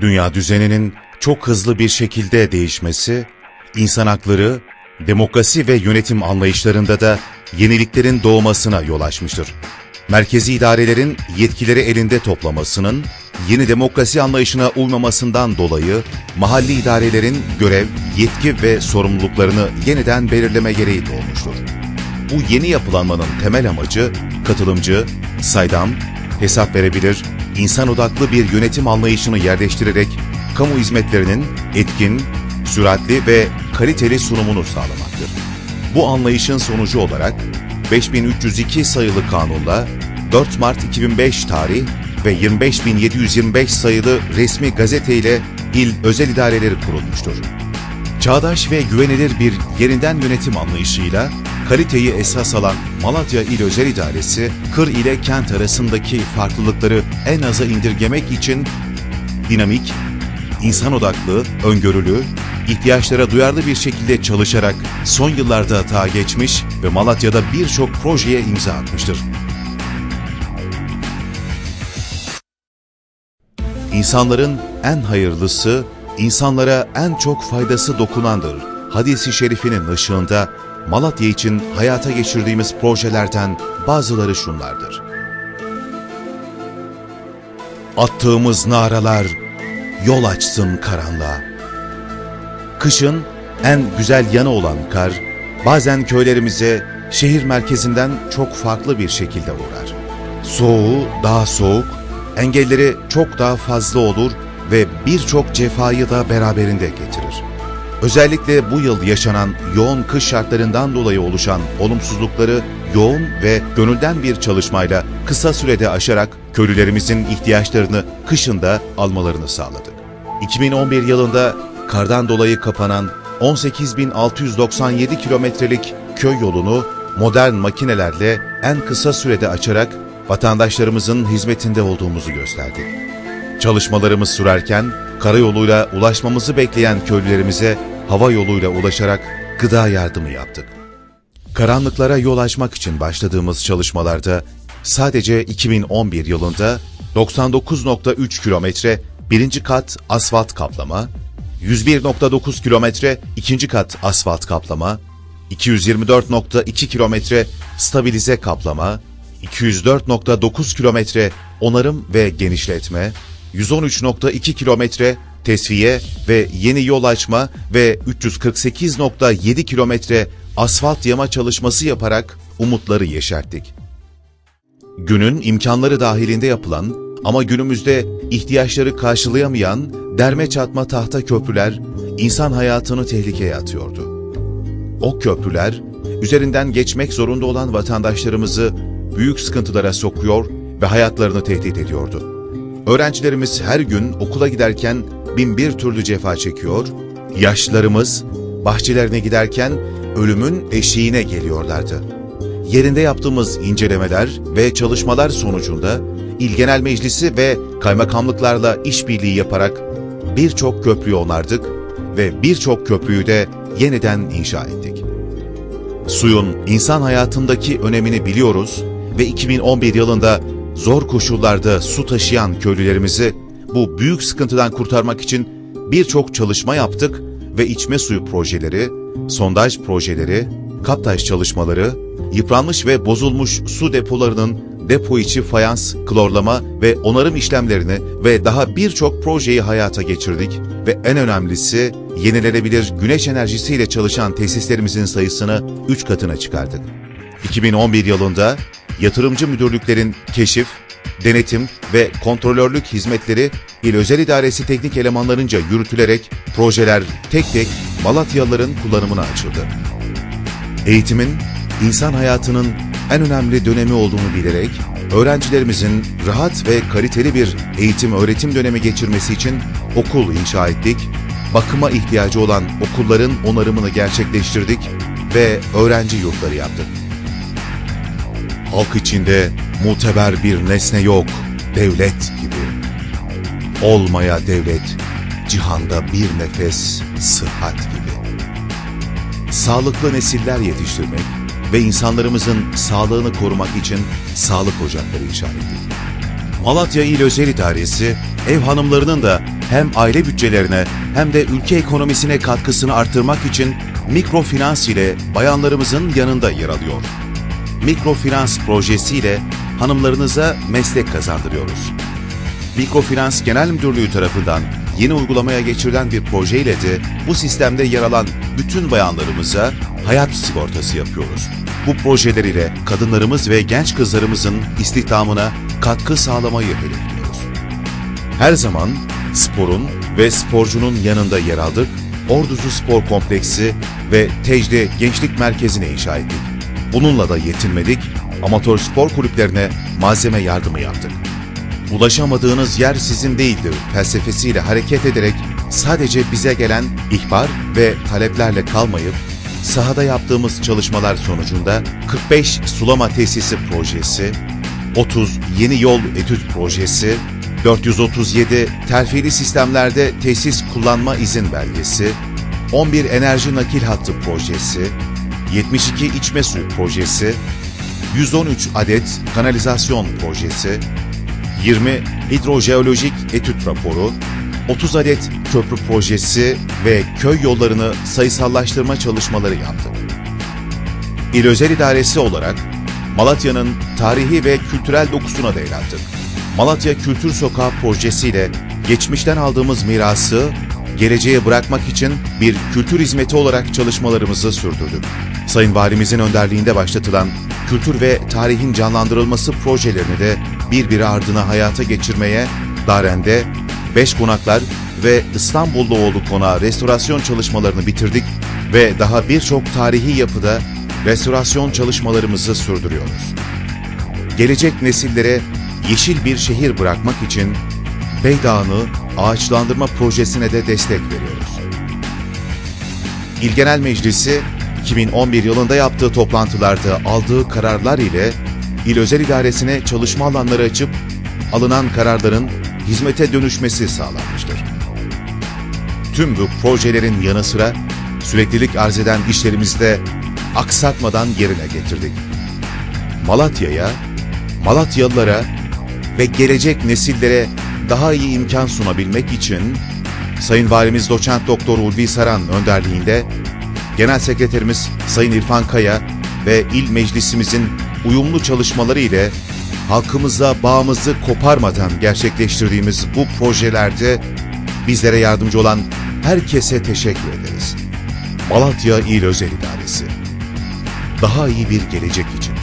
Dünya düzeninin çok hızlı bir şekilde değişmesi, insan hakları, demokrasi ve yönetim anlayışlarında da yeniliklerin doğmasına yol açmıştır. Merkezi idarelerin yetkileri elinde toplamasının, yeni demokrasi anlayışına uymamasından dolayı mahalli idarelerin görev, yetki ve sorumluluklarını yeniden belirleme gereği doğmuştur. Bu yeni yapılanmanın temel amacı katılımcı, saydam, hesap verebilir, insan odaklı bir yönetim anlayışını yerleştirerek kamu hizmetlerinin etkin, süratli ve kaliteli sunumunu sağlamaktır. Bu anlayışın sonucu olarak 5302 sayılı kanunla 4 Mart 2005 tarih ve 25725 sayılı resmi gazete ile il özel idareleri kurulmuştur. Çağdaş ve güvenilir bir yerinden yönetim anlayışıyla kaliteyi esas alan Malatya İl Özel İdaresi, kır ile kent arasındaki farklılıkları en aza indirgemek için dinamik, insan odaklı, öngörülü, ihtiyaçlara duyarlı bir şekilde çalışarak son yıllarda hata geçmiş ve Malatya'da birçok projeye imza atmıştır. İnsanların en hayırlısı, insanlara en çok faydası dokunandır. Hadis-i şerifinin ışığında Malatya için hayata geçirdiğimiz projelerden bazıları şunlardır. Attığımız naralar yol açsın karanlığa. Kışın en güzel yanı olan kar, bazen köylerimize şehir merkezinden çok farklı bir şekilde uğrar. Soğuğu daha soğuk, engelleri çok daha fazla olur ve birçok cefayı da beraberinde getirir. Özellikle bu yıl yaşanan yoğun kış şartlarından dolayı oluşan olumsuzlukları yoğun ve gönülden bir çalışmayla kısa sürede aşarak köylülerimizin ihtiyaçlarını kışında almalarını sağladık. 2011 yılında kardan dolayı kapanan 18.697 kilometrelik köy yolunu modern makinelerle en kısa sürede açarak vatandaşlarımızın hizmetinde olduğumuzu gösterdik. Çalışmalarımız sürerken karayoluyla ulaşmamızı bekleyen köylülerimize hava yoluyla ulaşarak gıda yardımı yaptık. Karanlıklara yol açmak için başladığımız çalışmalarda sadece 2011 yılında 99.3 kilometre birinci kat asfalt kaplama, 101.9 kilometre ikinci kat asfalt kaplama, 224.2 kilometre stabilize kaplama, 204.9 kilometre onarım ve genişletme, 113.2 kilometre tesviye ve yeni yol açma ve 348.7 kilometre asfalt yama çalışması yaparak umutları yeşerttik. Günün imkanları dahilinde yapılan ama günümüzde ihtiyaçları karşılayamayan derme çatma tahta köprüler insan hayatını tehlikeye atıyordu. O köprüler üzerinden geçmek zorunda olan vatandaşlarımızı büyük sıkıntılara sokuyor ve hayatlarını tehdit ediyordu. Öğrencilerimiz her gün okula giderken bin bir türlü cefa çekiyor, yaşlılarımız bahçelerine giderken ölümün eşiğine geliyorlardı. Yerinde yaptığımız incelemeler ve çalışmalar sonucunda İl Genel Meclisi ve kaymakamlıklarla işbirliği yaparak birçok köprüyü onardık ve birçok köprüyü de yeniden inşa ettik. Suyun insan hayatındaki önemini biliyoruz ve 2011 yılında zor koşullarda su taşıyan köylülerimizi bu büyük sıkıntıdan kurtarmak için birçok çalışma yaptık ve içme suyu projeleri, sondaj projeleri, kaptaş çalışmaları, yıpranmış ve bozulmuş su depolarının depo içi fayans, klorlama ve onarım işlemlerini ve daha birçok projeyi hayata geçirdik ve en önemlisi yenilenebilir güneş enerjisiyle çalışan tesislerimizin sayısını 3 katına çıkardık. 2011 yılında yatırımcı müdürlüklerin keşif, denetim ve kontrolörlük hizmetleri İl Özel İdaresi teknik elemanlarınca yürütülerek projeler tek tek Malatyalıların kullanımına açıldı. Eğitimin, insan hayatının en önemli dönemi olduğunu bilerek, öğrencilerimizin rahat ve kaliteli bir eğitim öğretim dönemi geçirmesi için okul inşa ettik, bakıma ihtiyacı olan okulların onarımını gerçekleştirdik ve öğrenci yurtları yaptık. Halk içinde muteber bir nesne yok, devlet gibi. Olmaya devlet, cihanda bir nefes sıhhat gibi. Sağlıklı nesiller yetiştirmek ve insanlarımızın sağlığını korumak için sağlık ocakları inşa ettik. Malatya İl Özel İdaresi, ev hanımlarının da hem aile bütçelerine hem de ülke ekonomisine katkısını arttırmak için mikrofinans ile bayanlarımızın yanında yer alıyor. Mikrofinans projesiyle hanımlarınıza meslek kazandırıyoruz. Mikrofinans Genel Müdürlüğü tarafından yeni uygulamaya geçirilen bir projeyle de bu sistemde yer alan bütün bayanlarımıza hayat sigortası yapıyoruz. Bu projeler ile kadınlarımız ve genç kızlarımızın istihdamına katkı sağlamayı hedefliyoruz. Her zaman sporun ve sporcunun yanında yer aldık, Orduzu Spor Kompleksi ve Tecde Gençlik Merkezi'ni inşa ettik. Bununla da yetinmedik, amatör spor kulüplerine malzeme yardımı yaptık. Ulaşamadığınız yer sizin değildir felsefesiyle hareket ederek sadece bize gelen ihbar ve taleplerle kalmayıp sahada yaptığımız çalışmalar sonucunda 45 sulama tesisi projesi, 30 yeni yol etüt projesi, 437 terfili sistemlerde tesis kullanma izin belgesi, 11 enerji nakil hattı projesi, 72 içme suyu projesi, 113 adet kanalizasyon projesi, 20 hidrojeolojik etüt raporu, 30 adet köprü projesi ve köy yollarını sayısallaştırma çalışmaları yaptık. İl Özel İdaresi olarak Malatya'nın tarihi ve kültürel dokusuna da attık. Malatya Kültür Sokağı projesiyle geçmişten aldığımız mirası geleceğe bırakmak için bir kültür hizmeti olarak çalışmalarımızı sürdürdük. Sayın Valimizin önderliğinde başlatılan kültür ve tarihin canlandırılması projelerini de birbiri ardına hayata geçirmeye Daren'de 5 konaklar ve İstanbulluoğlu konağı restorasyon çalışmalarını bitirdik ve daha birçok tarihi yapıda restorasyon çalışmalarımızı sürdürüyoruz. Gelecek nesillere yeşil bir şehir bırakmak için Beydağ'ını ağaçlandırma projesine de destek veriyoruz. İl Genel Meclisi 2011 yılında yaptığı toplantılarda aldığı kararlar ile il özel idaresine çalışma alanları açıp alınan kararların hizmete dönüşmesi sağlanmıştır. Tüm bu projelerin yanı sıra süreklilik arz eden işlerimizde aksatmadan yerine getirdik. Malatya'ya, Malatyalılara ve gelecek nesillere daha iyi imkan sunabilmek için Sayın Valimiz Doçent Doktor Ulvi Saran önderliğinde Genel Sekreterimiz Sayın İrfan Kaya ve İl Meclisimizin uyumlu çalışmaları ile halkımızla bağımızı koparmadan gerçekleştirdiğimiz bu projelerde bizlere yardımcı olan herkese teşekkür ederiz. Malatya İl Özel İdaresi. Daha iyi bir gelecek için.